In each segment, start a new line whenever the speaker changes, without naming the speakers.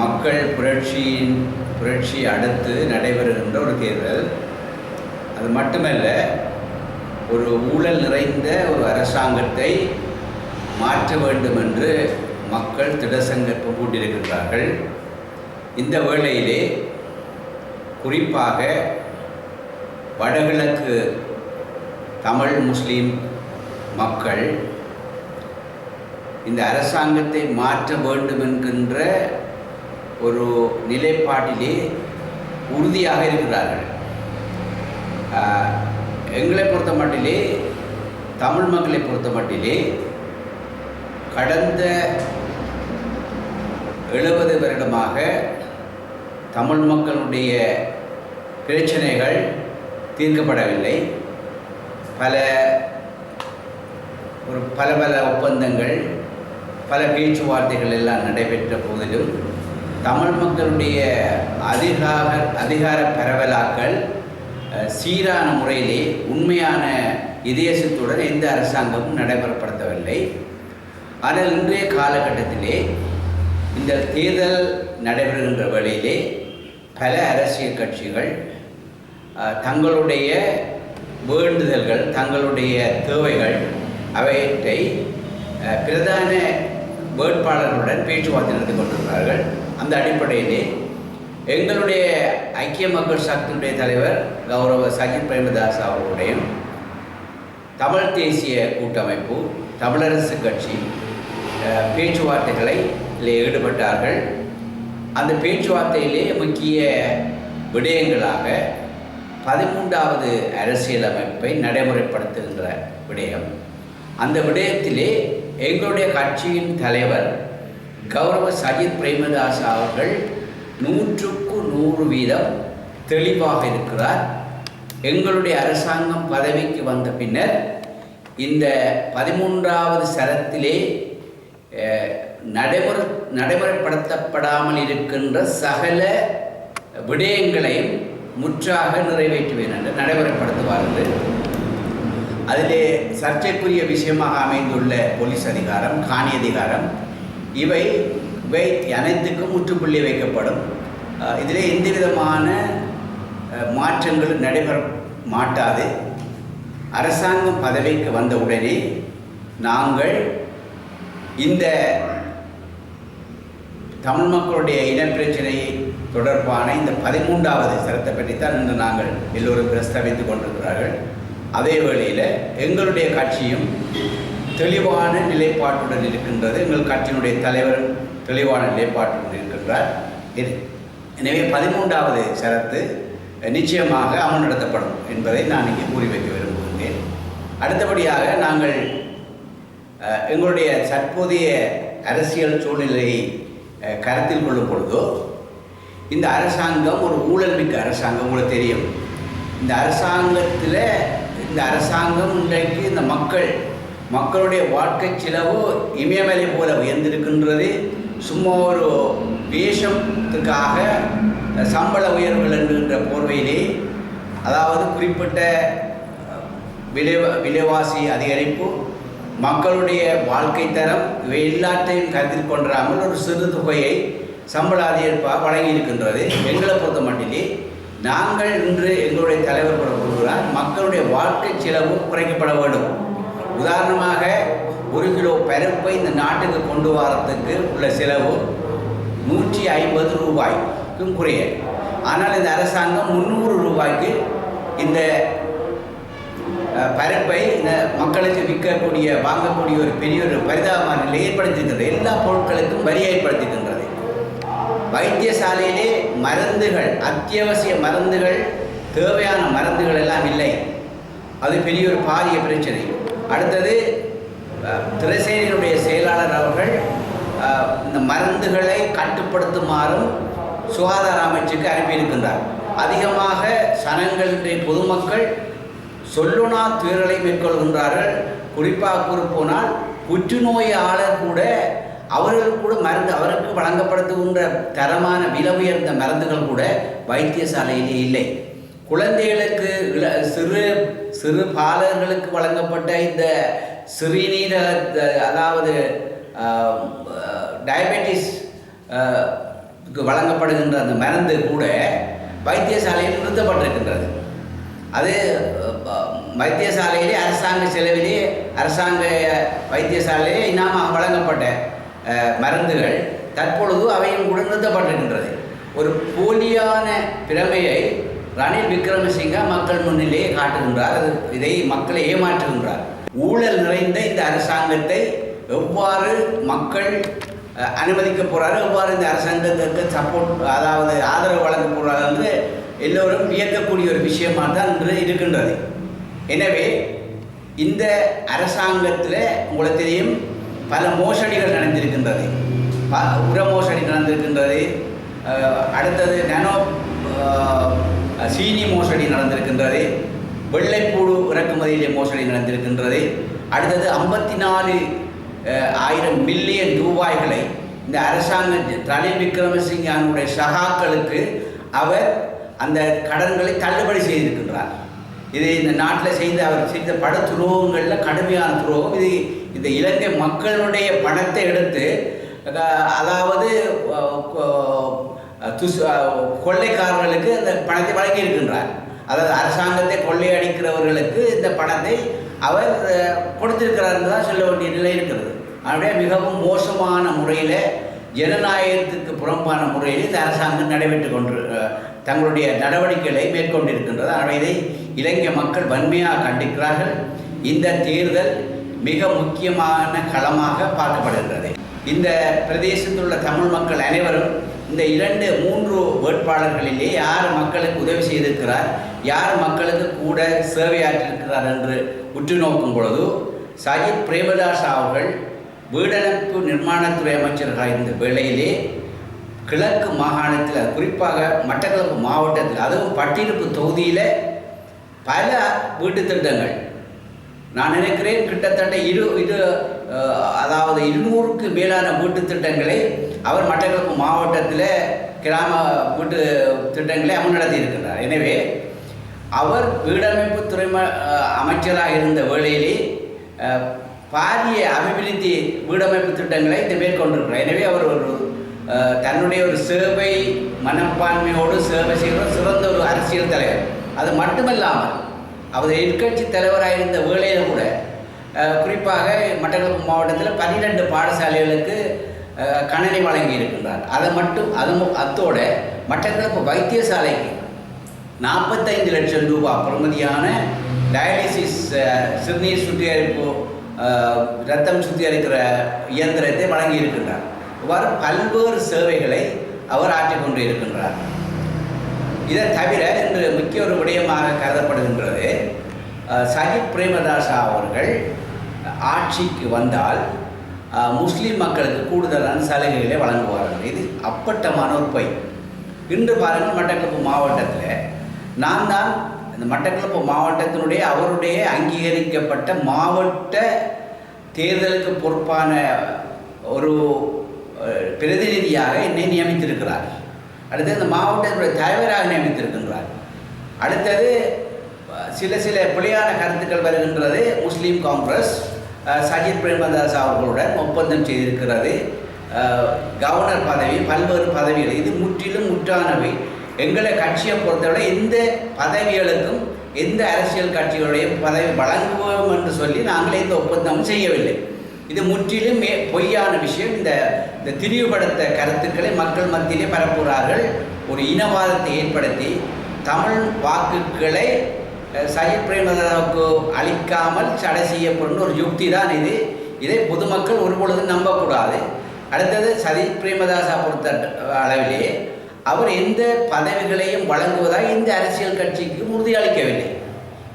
மக்கள் புரட்சியின் புரட்சி அடுத்து நடைபெறுகின்ற ஒரு தேர்தல். அது மட்டுமல்ல ஒரு ஊழல் நிறைந்த ஒரு அரசாங்கத்தை மாற்ற வேண்டும் என்று மக்கள் திடசங்கற்பம் கூட்டியிருக்கின்றார்கள் இந்த வேளையிலே குறிப்பாக வடகிழக்கு தமிழ் முஸ்லீம் மக்கள் இந்த அரசாங்கத்தை மாற்ற வேண்டும் என்கின்ற ஒரு நிலைப்பாட்டிலே உறுதியாக இருக்கிறார்கள். எங்களை பொறுத்த மட்டிலே தமிழ் மக்களை பொறுத்த மட்டிலே கடந்த எழுபது வருடமாக தமிழ் மக்களுடைய பிரச்சனைகள் தீர்க்கப்படவில்லை. பல ஒரு பல பல ஒப்பந்தங்கள் பல பேச்சுவார்த்தைகள் எல்லாம் நடைபெற்ற போதிலும் தமிழ் மக்களுடைய அதிகார அதிகார பரவலாக்கள் சீரான முறையிலே உண்மையான இதேசத்துடன் எந்த அரசாங்கமும் நடைமுறைப்படுத்தவில்லை. ஆனால் இன்றைய காலகட்டத்திலே இந்த தேர்தல் நடைபெறுகின்ற வழியிலே பல அரசியல் கட்சிகள் தங்களுடைய வேண்டுதல்கள் தங்களுடைய தேவைகள் அவற்றை பிரதான வேட்பாளர்களுடன் பேச்சுவார்த்தை நடத்தி கொண்டிருக்கிறார்கள். அந்த அடிப்படையிலே எங்களுடைய ஐக்கிய மக்கள் சக்தியுடைய தலைவர் கௌரவ சஜித் பிரேமதாஸ் அவர்களுடையும் தமிழ் தேசிய கூட்டமைப்பு தமிழரசு கட்சி பேச்சுவார்த்தைகளை இதில் ஈடுபட்டார்கள். அந்த பேச்சுவார்த்தையிலே முக்கிய விடயங்களாக பதிமூன்றாவது அரசியலமைப்பை நடைமுறைப்படுத்துகின்ற விடயம். அந்த விடயத்திலே எங்களுடைய கட்சியின் தலைவர் கௌரவ சஜித் பிரேமதாஸ் அவர்கள் நூற்றுக்கு நூறு வீதம் தெளிவாக இருக்கிறார். எங்களுடைய அரசாங்கம் பதவிக்கு வந்த பின்னர் இந்த பதிமூன்றாவது சரத்திலே நடைமுறை நடைமுறைப்படுத்தப்படாமல் இருக்கின்ற சகல விடயங்களையும் முற்றாக நிறைவேற்றுவேன் என்று நடைமுறைப்படுத்துவார்கள். அதிலே சர்ச்சைக்குரிய விஷயமாக அமைந்துள்ள போலீஸ் அதிகாரம் காணி அதிகாரம் இவை இவை அனைத்துக்கும் முற்றுப்புள்ளி வைக்கப்படும். இதில் இதிலே எந்த விதமான மாற்றங்களும் நடைபெற மாட்டாது. அரசாங்கம் பதவிக்கு வந்தவுடனே நாங்கள் இந்த தமிழ் மக்களுடைய இனப்பிரச்சனை தொடர்பான இந்த பதிமூன்றாவது சரத்தை பற்றித்தான் இன்று நாங்கள் எல்லோரும் பிரஸ்தாபித்துக் கொண்டிருக்கிறார்கள். அதே வேளையில் எங்களுடைய கட்சியும் தெளிவான நிலைப்பாட்டுடன் இருக்கின்றது. எங்கள் கட்சியினுடைய தலைவர் தெளிவான நிலைப்பாட்டுடன் இருக்கின்றார். எனவே பதிமூன்றாவது சரத்து நிச்சயமாக அமல்படுத்தப்படும் என்பதை நான் இங்கே கூறி வைக்க விரும்புகின்றேன். அடுத்தபடியாக நாங்கள் எங்களுடைய தற்போதைய அரசியல் சூழ்நிலையை கருத்தில் கொள்ளும் பொழுதோ இந்த அரசாங்கம் ஒரு ஊழல் மிக்க அரசாங்கம் உங்களுக்கு தெரியும். இந்த அரசாங்கத்தில் இந்த அரசாங்கம் இன்றைக்கு இந்த மக்கள் மக்களுடைய வாழ்க்கை செலவு இமயமலை போல உயர்ந்திருக்கின்றது. சும்மா ஒரு வேஷத்துக்காக சம்பள உயர்வுகள் என்கின்ற போர்வையிலே அதாவது குறிப்பிட்ட விலை விலைவாசி அதிகரிப்பு மக்களுடைய வாழ்க்கை தரம் இவை எல்லாத்தையும் கருத்தில் கொண்டாமல் ஒரு சிறு தொகையை சம்பள அதிகரிப்பாக வழங்கியிருக்கின்றது. எங்களை பொறுத்த மட்டிலே நாங்கள் இன்று எங்களுடைய தலைவர் கூறுகிறார் மக்களுடைய வாழ்க்கை செலவு குறைக்கப்பட வேண்டும். உதாரணமாக ஒரு கிலோ பருப்பை இந்த நாட்டுக்கு கொண்டு வரத்துக்கு உள்ள செலவு நூற்றி ஐம்பது ரூபாய்க்கும் குறைய. ஆனால் இந்த அரசாங்கம் முந்நூறு ரூபாய்க்கு இந்த பரப்பை பருப்பை இந்த மக்களுக்கு விற்கக்கூடிய வாங்கக்கூடிய ஒரு பெரிய ஒரு பரிதாபமான நிலை ஏற்படுத்தியிருக்கிறது. எல்லா பொருட்களுக்கும் வரி ஏற்படுத்தியிருக்கின்றது. வைத்தியசாலையிலே மருந்துகள் அத்தியாவசிய மருந்துகள் தேவையான மருந்துகள் எல்லாம் இல்லை. அது பெரிய ஒரு பாரிய பிரச்சனை. அடுத்தது திரைசேனியினுடைய செயலாளர் அவர்கள் இந்த மருந்துகளை கட்டுப்படுத்துமாறும் சுகாதார அமைச்சுக்கு அனுப்பியிருக்கின்றார். அதிகமாக சனங்களுடைய பொதுமக்கள் சொல்லுனா துயரலை மேற்கொள்கின்றார்கள். குறிப்பாக கூறப்போனால் போனால் புற்றுநோயாளர் கூட அவர்கள் கூட மருந்து அவருக்கு வழங்கப்படுத்துகின்ற தரமான விலை உயர்ந்த மருந்துகள் கூட வைத்தியசாலையிலே இல்லை. குழந்தைகளுக்கு சிறு சிறு பாலர்களுக்கு வழங்கப்பட்ட இந்த சிறுநீர த- அதாவது டயபெட்டிஸ் வழங்கப்படுகின்ற அந்த மருந்து கூட வைத்தியசாலையில் நிறுத்தப்பட்டிருக்கின்றது. அது வைத்தியசாலையிலே அரசாங்க செலவிலே அரசாங்க வைத்தியசாலையிலே இனாமாக வழங்கப்பட்ட மருந்துகள் தற்பொழுது அவையும் கூட நிறுத்தப்பட்டிருக்கின்றது. ஒரு போலியான பிரமையை ரணில் விக்ரமசிங்க மக்கள் முன்னிலேயே காட்டுகின்றார். அது இதை மக்களை ஏமாற்றுகின்றார். ஊழல் நிறைந்த இந்த அரசாங்கத்தை எவ்வாறு மக்கள் அனுமதிக்க போறாரு எவ்வாறு இந்த அரசாங்கத்திற்கு சப்போர்ட் அதாவது ஆதரவு வழங்க போறாரு என்று எல்லோரும் வியக்கக்கூடிய ஒரு விஷயமாக தான் இன்று இருக்கின்றது. எனவே இந்த அரசாங்கத்தில் உங்களுக்கு தெரியும் பல மோசடிகள் நடந்திருக்கின்றது. ப- உர மோசடி நடந்திருக்கின்றது. அடுத்தது நானோ சீனி மோசடி நடந்திருக்கின்றது. வெள்ளைப்பூடு இறக்குமதியிலே மோசடி நடந்திருக்கின்றது. அடுத்தது ஐம்பத்தி நாலு ஆயிரம் மில்லியன் ரூபாய்களை இந்த அரசாங்கம் ரணில் விக்ரமசிங்கனுடைய சகாக்களுக்கு அவர் அந்த கடன்களை தள்ளுபடி செய்திருக்கின்றார். இது இந்த நாட்டில் செய்த அவர் செய்த பட துரோகங்களில் கடுமையான துரோகம். இது இந்த இலங்கை மக்களுடைய பணத்தை எடுத்து அதாவது துசு கொள்ளைக்காரர்களுக்கு அந்த பணத்தை வழங்கி இருக்கின்றார். அதாவது அரசாங்கத்தை கொள்ளையடிக்கிறவர்களுக்கு இந்த பணத்தை அவர் கொடுத்திருக்கிறார் தான் சொல்ல வேண்டிய நிலை இருக்கிறது. அப்படியே மிகவும் மோசமான முறையில் ஜனநாயகத்துக்கு புறம்பான முறையில் இந்த அரசாங்கம் நடைபெற்று கொண்டு தங்களுடைய நடவடிக்கைகளை மேற்கொண்டிருக்கின்றது. ஆனால் இதை இலங்கை மக்கள் வன்மையாக கண்டிக்கிறார்கள். இந்த தேர்தல் மிக முக்கியமான களமாக பார்க்கப்படுகிறது இந்த பிரதேசத்தில் உள்ள தமிழ் மக்கள் அனைவரும் இந்த இரண்டு மூன்று வேட்பாளர்களிலே யார் மக்களுக்கு உதவி செய்திருக்கிறார் யார் மக்களுக்கு கூட சேவையாற்றிருக்கிறார் என்று உற்று நோக்கும் பொழுது சஜித் பிரேமதாஸ் அவர்கள் வீடமைப்பு நிர்மாணத்துறை அமைச்சராக இருந்த வேளையிலே கிழக்கு மாகாணத்தில் குறிப்பாக மட்டக்களப்பு மாவட்டத்தில் அதுவும் பட்டிருப்பு தொகுதியில் பல வீட்டு திட்டங்கள். நான் நினைக்கிறேன் கிட்டத்தட்ட இரு இரு அதாவது இருநூறுக்கு மேலான வீட்டு திட்டங்களை அவர் மட்டக்களப்பு மாவட்டத்தில் கிராம வீட்டு திட்டங்களை அமுல்நடத்தி இருக்கின்றார். எனவே அவர் வீடமைப்பு துறை அமைச்சராக இருந்த வேளையிலே பாரிய அபிவிருத்தி வீடமைப்பு திட்டங்களை இந்த மேற்கொண்டிருக்கிறார். எனவே அவர் ஒரு தன்னுடைய ஒரு சேவை மனப்பான்மையோடு சேவை செய்கிற சிறந்த ஒரு அரசியல் தலைவர். அது மட்டுமல்லாமல் அவர் எதிர்கட்சி தலைவராக இருந்த வேளையில் கூட குறிப்பாக மட்டக்களப்பு மாவட்டத்தில் பன்னிரெண்டு பாடசாலைகளுக்கு கணனி வழங்கி இருக்கின்றார். அதை மட்டும் அது அத்தோட மட்டக்களப்பு வைத்தியசாலைக்கு நாற்பத்தைந்து லட்சம் ரூபாய் பிரமதியான டயாலிசிஸ் சிறுநீர் சுத்திகரிப்பு ரத்தம் சுத்திகரிக்கிற இயந்திரத்தை வழங்கி இருக்கின்றார். இவ்வாறு பல்வேறு சேவைகளை அவர் ஆற்றிக் கொண்டு இருக்கின்றார். இதை தவிர இன்று முக்கிய ஒரு விடயமாக கருதப்படுகின்றது அஹ், சஜித் பிரேமதாசா அவர்கள் ஆட்சிக்கு வந்தால் முஸ்லீம் மக்களுக்கு கூடுதலான சலுகைகளை வழங்குவார்கள். இது அப்பட்டமான ஒரு பை. இன்று பாருங்கள் மட்டக்களப்பு மாவட்டத்தில் நான் தான் இந்த மட்டக்களப்பு மாவட்டத்தினுடைய அவருடைய அங்கீகரிக்கப்பட்ட மாவட்ட தேர்தலுக்கு பொறுப்பான ஒரு பிரதிநிதியாக என்னை நியமித்திருக்கிறார். அடுத்தது இந்த மாவட்டத்தினுடைய தலைவராக நியமித்திருக்கின்றார். அடுத்தது சில சில பிழையான கருத்துக்கள் வருகின்றது முஸ்லீம் காங்கிரஸ். சஜித் பிரேமதாஸ் அவர்களுடன் ஒப்பந்தம் செய்திருக்கிறது. கவர்னர் பதவி பல்வேறு பதவிகள். இது முற்றிலும் முற்றானவை. எங்களை கட்சியை பொறுத்தவரை எந்த பதவிகளுக்கும் எந்த அரசியல் கட்சிகளுடைய பதவி வழங்குவோம் என்று சொல்லி நாங்களே இந்த ஒப்பந்தம் செய்யவில்லை. இது முற்றிலும் பொய்யான விஷயம். இந்த இந்த திரிவுபடுத்த கருத்துக்களை மக்கள் மத்தியிலே பரப்புகிறார்கள். ஒரு இனவாதத்தை ஏற்படுத்தி தமிழ் வாக்குகளை சஜித் பிரேமதாவுக்கு அளிக்காமல் தடை செய்யப்படும் ஒரு யுக்தி தான் இது. இதை பொதுமக்கள் ஒருபொழுதும் நம்பக்கூடாது. அடுத்தது சஜித் பிரேமதாசா பொறுத்த அளவிலே அவர் எந்த பதவிகளையும் வழங்குவதாக இந்த அரசியல் கட்சிக்கு உறுதியளிக்கவில்லை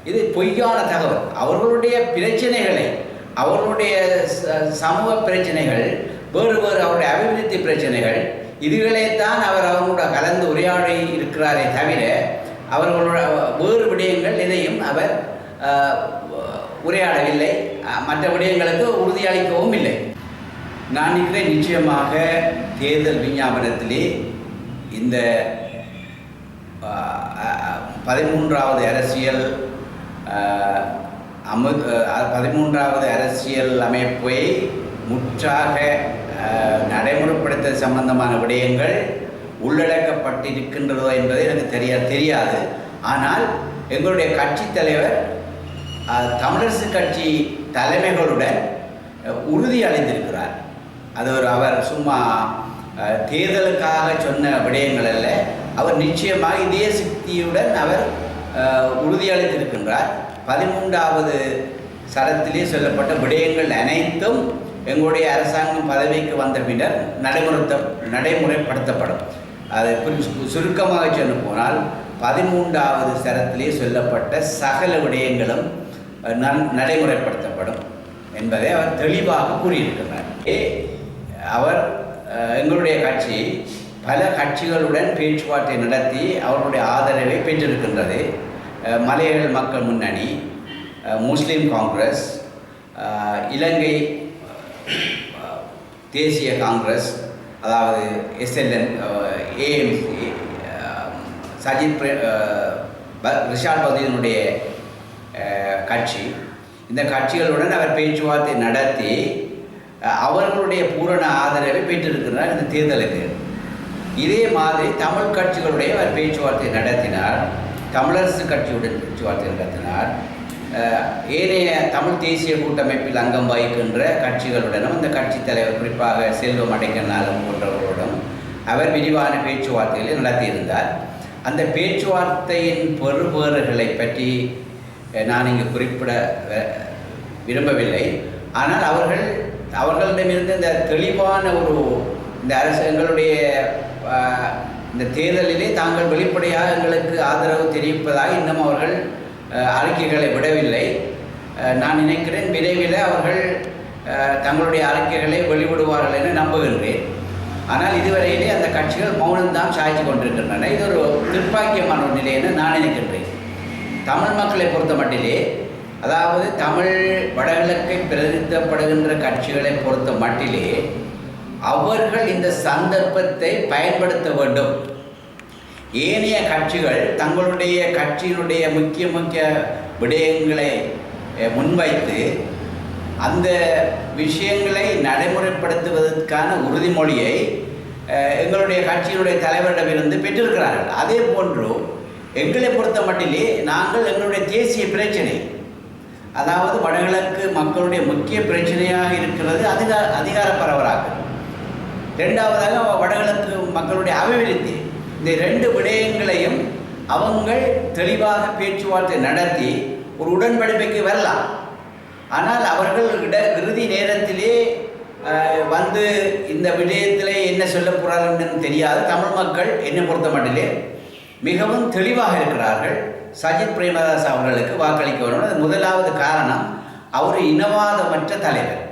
இது பொய்யான தகவல். அவர்களுடைய பிரச்சனைகளை அவர்களுடைய ச- சமூக பிரச்சனைகள் வேறு வேறு அவருடைய அபிவிருத்தி பிரச்சனைகள் இதுகளைத்தான் அவர் அவங்களோட கலந்து உரையாடி இருக்கிறாரே தவிர அவர்களோட வேறு விடயங்கள் எதையும் அவர் உரையாடவில்லை. மற்ற விடயங்களுக்கு உறுதியளிக்கவும் இல்லை. நான் நினைக்கிறேன் நிச்சயமாக தேர்தல் விஞ்ஞாபனத்திலே. இந்த பதிமூன்றாவது அரசியல் அமு பதிமூன்றாவது அரசியல் அமைப்பை முற்றாக நடைமுறைப்படுத்த சம்பந்தமான விடயங்கள் உள்ளடக்கப்பட்டிருக்கின்றதோ என்பது எனக்கு தெரிய தெரியாது. ஆனால் எங்களுடைய கட்சி தலைவர் தமிழரசு கட்சி தலைமைகளுடன் உறுதி அளித்திருக்கிறார். அது ஒரு அவர் சும்மா தேர்தலுக்காக சொன்ன விடயங்கள் அல்ல. அவர் நிச்சயமாக இதே சக்தியுடன் அவர் உறுதியளித்திருக்கின்றார் பதிமூன்றாவது சரத்திலே சொல்லப்பட்ட விடயங்கள் அனைத்தும் எங்களுடைய அரசாங்கம் பதவிக்கு வந்த பின்னர் நடைமுறைத்த நடைமுறைப்படுத்தப்படும். அதை குறி- சுருக்கமாக சொல்ல போனால் பதிமூன்றாவது சரத்திலே சொல்லப்பட்ட சகல விடயங்களும் நன்- நடைமுறைப்படுத்தப்படும் என்பதை அவர் தெளிவாக கூறியிருக்கிறார். ஏ, அவர் எங்களுடைய கட்சி பல கட்சிகளுடன் பேச்சுவார்த்தை நடத்தி அவருடைய ஆதரவை பெற்றிருக்கின்றது. அஹ், மலையக மக்கள் முன்னணி முஸ்லீம் முஸ்லிம் காங்கிரஸ் இலங்கை தேசிய காங்கிரஸ் அதாவது எஸ்எல்என் ஏஎம்சி சஜித் பிரே- ரிஷாட் பகுதியினுடைய கட்சி. இந்த கட்சிகளுடன் அவர் பேச்சுவார்த்தை நடத்தி அவர்களுடைய பூரண ஆதரவை பெற்றிருக்கிறார் இந்த தேர்தலுக்கு. இதே மாதிரி தமிழ் கட்சிகளுடைய அவர் பேச்சுவார்த்தை நடத்தினார் தமிழரசு கட்சியுடன் பேச்சுவார்த்தை நடத்தினார். ஏனைய தமிழ் தேசிய கூட்டமைப்பில் அங்கம் வகிக்கின்ற கட்சிகளுடனும் அந்த கட்சி தலைவர் குறிப்பாக செல்வம் அடைக்கனாலும் போன்றவர்களுடன் அவர் விரிவான பேச்சுவார்த்தைகளை நடத்தியிருந்தார். அந்த பேச்சுவார்த்தையின் பெறுபேறுகளை பற்றி நான் இங்கு குறிப்பிட விரும்பவில்லை. ஆனால் அவர்கள் அவர்களிடமிருந்து இந்த தெளிவான ஒரு இந்த அரசு எங்களுடைய இந்த தேர்தலிலே தாங்கள் வெளிப்படையாக எங்களுக்கு ஆதரவு தெரிவிப்பதாக இன்னும் அவர்கள் அறிக்கைகளை விடவில்லை. நான் நினைக்கிறேன் விரைவில் அவர்கள் தங்களுடைய அறிக்கைகளை வெளிவிடுவார்கள் என நம்புகின்றேன். ஆனால் இதுவரையிலே அந்த கட்சிகள் மௌனம்தான் சாய்ச்சி கொண்டிருக்கின்றன. இது ஒரு துர்ப்பாக்கியமான ஒரு நிலை என நான் நினைக்கின்றேன். தமிழ் மக்களை பொறுத்த மட்டிலே அதாவது தமிழ் வடகிழக்கை பிரதிநிதிப்படுகின்ற கட்சிகளை பொறுத்த மட்டிலே அவர்கள் இந்த சந்தர்ப்பத்தை பயன்படுத்த வேண்டும். ஏனைய கட்சிகள் தங்களுடைய கட்சியினுடைய முக்கிய முக்கிய விடயங்களை முன்வைத்து அந்த விஷயங்களை நடைமுறைப்படுத்துவதற்கான உறுதிமொழியை எங்களுடைய கட்சியினுடைய தலைவரிடமிருந்து பெற்றிருக்கிறார்கள். அதே போன்று எங்களை பொறுத்த மட்டிலே நாங்கள் எங்களுடைய தேசிய பிரச்சனை அதாவது வடகிழக்கு மக்களுடைய முக்கிய பிரச்சனையாக இருக்கிறது அதிகார அதிகார பரவலாக ரெண்டாவதாக வடகிழக்கு மக்களுடைய அபிவிருத்தி. இந்த ரெண்டு விடயங்களையும் அவங்கள் தெளிவாக பேச்சுவார்த்தை நடத்தி ஒரு உடன்படிக்கைக்கு வரலாம். ஆனால் அவர்கள் இட இறுதி நேரத்திலே வந்து இந்த விடயத்திலே என்ன சொல்ல போகிறார்கள் தெரியாது. தமிழ் மக்கள் என்னை பொறுத்த மட்டிலே மிகவும் தெளிவாக இருக்கிறார்கள். சஜித் பிரேமதாஸ் அவர்களுக்கு வாக்களிக்க வேண்டும். அது முதலாவது காரணம் அவர் இனவாதமற்ற தலைவர்.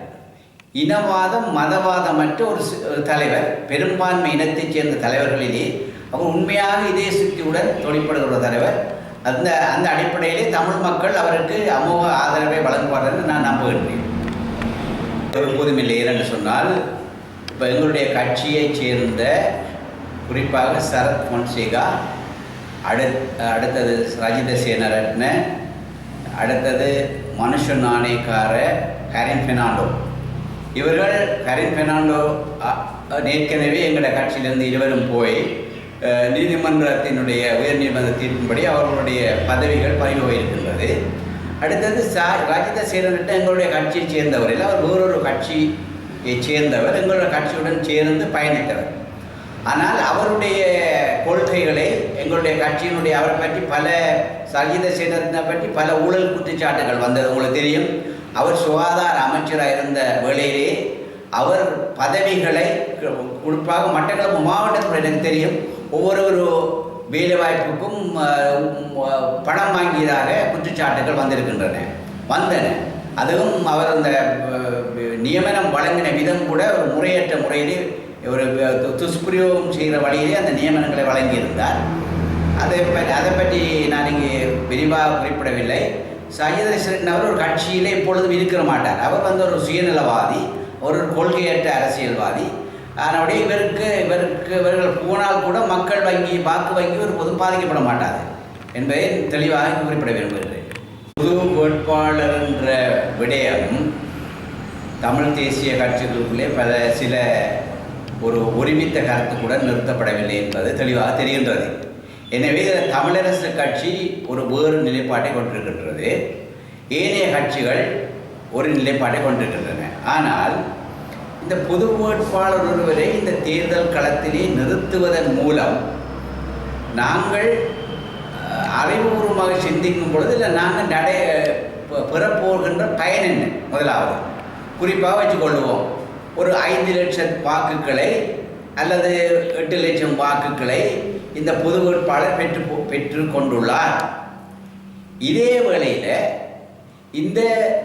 இனவாதம் மதவாதமற்ற ஒரு ஒரு தலைவர். பெரும்பான்மை இனத்தைச் சேர்ந்த தலைவர்களிலே அவர் உண்மையாக இதே சக்தியுடன் தொழிற்படுகிற தலைவர். அந்த அந்த அடிப்படையிலே தமிழ் மக்கள் அவருக்கு அமோக ஆதரவை வழங்குவார்கள் நான் நம்புகின்றேன். ஒருபோதும் இல்லை என்று சொன்னால் இப்போ எங்களுடைய கட்சியைச் சேர்ந்த குறிப்பாக சரத் பொன்சேகா அடுத் அடுத்தது ரஜித சேனரட்ன அடுத்தது மனுஷன் நாணயக்கார கரின் பெர்னாண்டோ. இவர்கள் கரின் பெர்னாண்டோ ஏற்கனவே எங்களோட கட்சியிலேருந்து இருவரும் போய் நீதிமன்றத்தினுடைய உயர் நீதிமன்ற தீர்ப்பின்படி அவர்களுடைய பதவிகள் பறிவு அடுத்தது சா ராஜித சேனரட்ன எங்களுடைய கட்சியை சேர்ந்தவர் இல்லை அவர் வேறொரு கட்சியை சேர்ந்தவர். எங்களுடைய கட்சியுடன் சேர்ந்து பயணித்தவர். ஆனால் அவருடைய கொள்கைகளை எங்களுடைய கட்சியினுடைய அவரை பற்றி பல சஜித சேனத்தினை பற்றி பல ஊழல் குற்றச்சாட்டுகள் வந்தது. உங்களுக்கு தெரியும் அவர் சுகாதார அமைச்சராக இருந்த வேளையிலே அவர் பதவிகளை குறிப்பாக மட்டக்களப்பு மாவட்டத்தில் எனக்கு தெரியும். ஒவ்வொரு ஒரு வேலைவாய்ப்புக்கும் பணம் வாங்கியதாக குற்றச்சாட்டுகள் வந்திருக்கின்றன. வந்தன. அதுவும் அவர் அந்த நியமனம் வழங்கின விதம் கூட ஒரு முறையற்ற முறையிலே ஒரு து- துஷ்பிரயோகம் செய்கிற வழியிலே அந்த நியமனங்களை வழங்கியிருந்தார். அதை பற்றி அதை பற்றி நான் இங்கே விரிவாக குறிப்பிடவில்லை. சையதரசன் அவர் ஒரு கட்சியிலே இப்பொழுதும் இருக்கிற மாட்டார். அவர் வந்து ஒரு சுயநலவாதி ஒரு கொள்கையற்ற அரசியல்வாதி. அதனுடைய இவருக்கு இவருக்கு இவர்கள் போனால் கூட மக்கள் வங்கி வாக்கு வங்கி ஒரு பொது பாதிக்கப்பட மாட்டாது என்பதை தெளிவாக குறிப்பிட விரும்புகிறேன். புது வேட்பாளர் என்ற விடயம் தமிழ் தேசிய கட்சிகளுக்குள்ளே பல சில ஒரு ஒருமித்த கருத்துக்குடன் நிறுத்தப்படவில்லை என்பது தெளிவாக தெரிகின்றது. எனவே இதில் தமிழரசு கட்சி ஒரு வேறு நிலைப்பாட்டை கொண்டிருக்கின்றது. ஏனைய கட்சிகள் ஒரு நிலைப்பாட்டை கொண்டிருக்கின்றன. ஆனால் இந்த பொது வேட்பாளர் ஒருவரை இந்த தேர்தல் களத்திலே நிறுத்துவதன் மூலம் நாங்கள் அறிவுபூர்வமாக சிந்திக்கும் பொழுது இல்லை நாங்கள் நடை பெறப்போகின்ற பயன் என்ன? முதலாவது குறிப்பாக வச்சுக்கொள்வோம். ஒரு ஐந்து லட்சம் வாக்குகளை அல்லது எட்டு லட்சம் வாக்குகளை இந்த பொது வேட்பாளர் பெற்று பெற்று கொண்டுள்ளார். இதே வேளையில் இந்த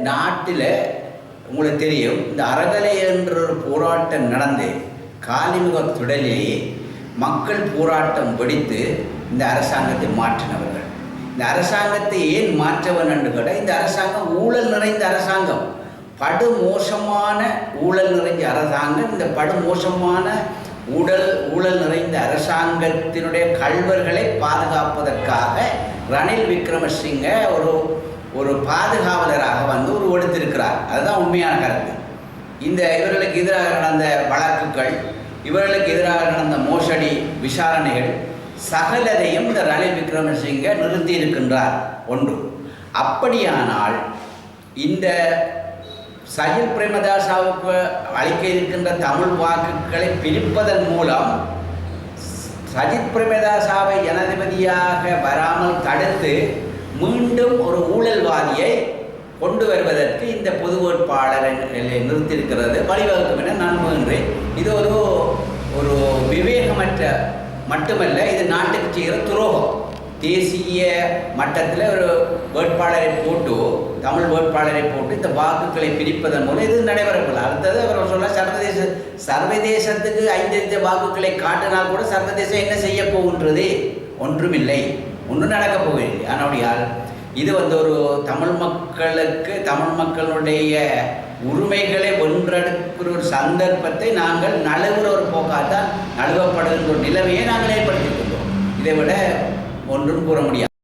நாட்டில் உங்களுக்கு தெரியும் இந்த அறகலை என்ற ஒரு போராட்டம் நடந்து காலிமுக தொடரிலேயே மக்கள் போராட்டம் வெடித்து இந்த அரசாங்கத்தை மாற்றினவர்கள். இந்த அரசாங்கத்தை ஏன் மாற்றவன் என்று கேட்டால் இந்த அரசாங்கம் ஊழல் நிறைந்த அரசாங்கம். படு மோசமான ஊழல் நிறைந்த அரசாங்கம் இந்த படு மோசமான ஊழல் ஊழல் நிறைந்த அரசாங்கத்தினுடைய கல்வர்களை பாதுகாப்பதற்காக ரணில் விக்ரமசிங்க ஒரு ஒரு பாதுகாவலராக வந்து ஒரு ஒடுத்திருக்கிறார் அதுதான் உண்மையான கருத்து. இந்த இவர்களுக்கு எதிராக நடந்த வழக்குகள் இவர்களுக்கு எதிராக நடந்த மோசடி விசாரணைகள் சகலதையும் இந்த ரணில் விக்ரமசிங்க நிறுத்தி இருக்கின்றார். ஒன்று. அப்படியானால் இந்த சஜித் பிரேமதாசாவுக்கு அளிக்க இருக்கின்ற தமிழ் வாக்குகளை பிரிப்பதன் மூலம் சஜித் பிரேமதாசாவை ஜனாதிபதியாக வராமல் தடுத்து மீண்டும் ஒரு ஊழல்வாதியை கொண்டு வருவதற்கு இந்த பொது வேட்பாளரை நிறுத்தியிருக்கிறது. வழிவகுக்கும் என நான் நம்புகின்றேன். இது ஒரு ஒரு விவேகமற்ற மட்டுமல்ல இது நாட்டுக்கு செய்கிற துரோகம். தேசிய மட்டத்தில் ஒரு வேட்பாளரை போட்டு தமிழ் வேட்பாளரை போட்டு இந்த வாக்குகளை பிரிப்பதன் மூலம் இது நடைபெறவில்லை அடுத்தது அவர் சொல்ல சர்வதேச சர்வதேசத்துக்கு ஐந்து வாக்குகளை காட்டினால் கூட சர்வதேசம் என்ன செய்ய போகின்றது? ஒன்றுமில்லை. ஒன்றும் நடக்கப் போகிறது ஆனால் இது வந்து ஒரு தமிழ் மக்களுக்கு தமிழ் மக்களுடைய உரிமைகளை ஒன்றெடுக்கிற ஒரு சந்தர்ப்பத்தை நாங்கள் நழுவுற ஒரு போக்காகத்தான் நழுவப்படுகின்ற ஒரு நிலைமையை நாங்கள் ஏற்படுத்தியிருக்கின்றோம் இதை விட ஒன்றும் கூற முடியாது.